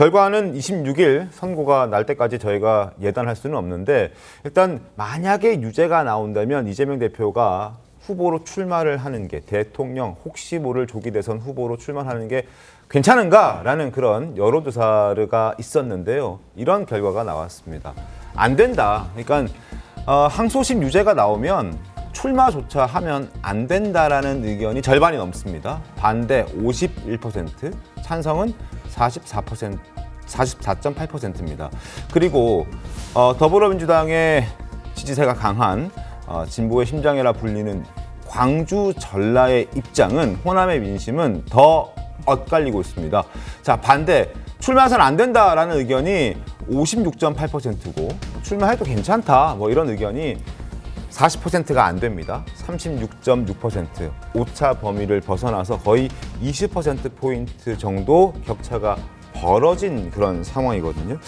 결과는 26일 선고가 날 때까지 저희가 예단할 수는 없는데 일단 만약에 유죄가 나온다면 이재명 대표가 후보로 출마를 하는 게 대통령 혹시 모를 조기 대선 후보로 출마하는 게 괜찮은가라는 그런 여론조사가 있었는데요. 이런 결과가 나왔습니다. 안 된다. 그러니까 어, 항소심 유죄가 나오면 출마조차 하면 안 된다라는 의견이 절반이 넘습니다. 반대 51%, 찬성은 44%, 44.8%입니다. 그리고 어, 더불어민주당의 지지세가 강한 어, 진보의 심장이라 불리는 광주 전라의 입장은 호남의 민심은 더 엇갈리고 있습니다. 자 반대 출마해서는 안 된다라는 의견이 56.8%고 출마해도 괜찮다 뭐 이런 의견이 40%가 안 됩니다. 36.6% 오차 범위를 벗어나서 거의 20% 포인트 정도 격차가 벌어진 그런 상황이거든요.